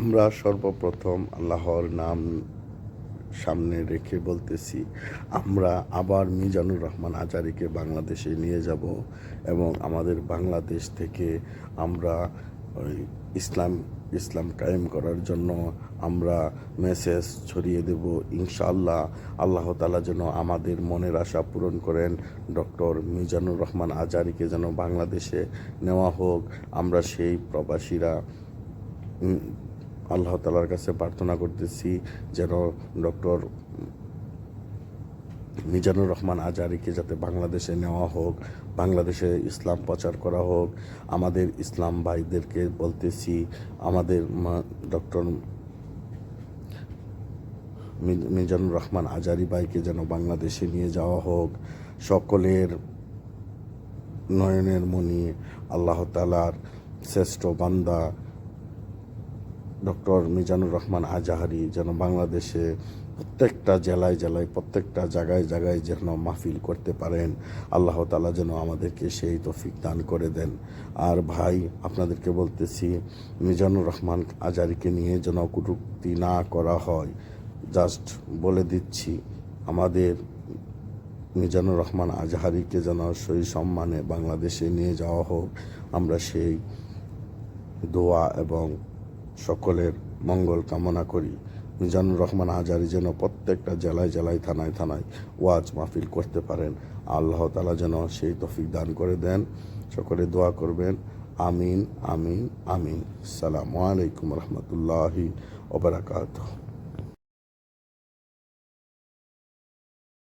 আমরা সর্বপ্রথম আল্লাহর নাম সামনে রেখে বলতেছি, আমরা আবার মিজানুর রহমান আজারিকে বাংলাদেশে নিয়ে যাব এবং আমাদের বাংলাদেশ থেকে আমরা ইসলাম ইসলাম কায়েম করার জন্য আমরা মেসেজ ছড়িয়ে দেব। ইনশাআল্লাহ আল্লাহ তালা যেন আমাদের মনের আশা পূরণ করেন। ডক্টর মিজানুর রহমান আজারিকে যেন বাংলাদেশে নেওয়া হোক। আমরা সেই প্রবাসীরা আল্লাহ তালার কাছে প্রার্থনা করতেছি যেন ডক্টর মিজানুর রহমান আজারিকে যাতে বাংলাদেশে নেওয়া হোক, বাংলাদেশে ইসলাম প্রচার করা হোক। আমাদের ইসলাম ভাইদেরকে বলতেছি, আমাদের ডক্টর মিজানুর রহমান আজারি ভাইকে যেন বাংলাদেশে নিয়ে যাওয়া হোক। সকলের নয়নের মণি, আল্লাহ তালার শ্রেষ্ঠ বান্দা ডক্টর মিজানুর রহমান আজাহারি যেন বাংলাদেশে প্রত্যেকটা জেলায় জেলায়, প্রত্যেকটা জায়গায় জায়গায় যেন মাহফিল করতে পারেন। আল্লাহ তালা যেন আমাদেরকে সেই তফিক দান করে দেন। আর ভাই, আপনাদেরকে বলতেছি, মিজানুর রহমান আজারিকে নিয়ে যেন কটূক্তি না করা হয়। জাস্ট বলে দিচ্ছি, আমাদের মিজানুর রহমান আজহারিকে যেন সেই সম্মানে বাংলাদেশে নিয়ে যাওয়া হোক। আমরা সেই দোয়া এবং সকলের মঙ্গল কামনা করি। মিজানুর রহমান হাজারি যেন প্রত্যেকটা জেলায় জেলায়, থানায় থানায় ওয়াজ মাহফিল করতে পারেন। আল্লাহ তালা যেন সেই তফিক দান করে দেন। সকলে দোয়া করবেন। আমিন আমিন আমিন। সালামু আলাইকুম রহমতুল্লাহি ওবরাকাতুহ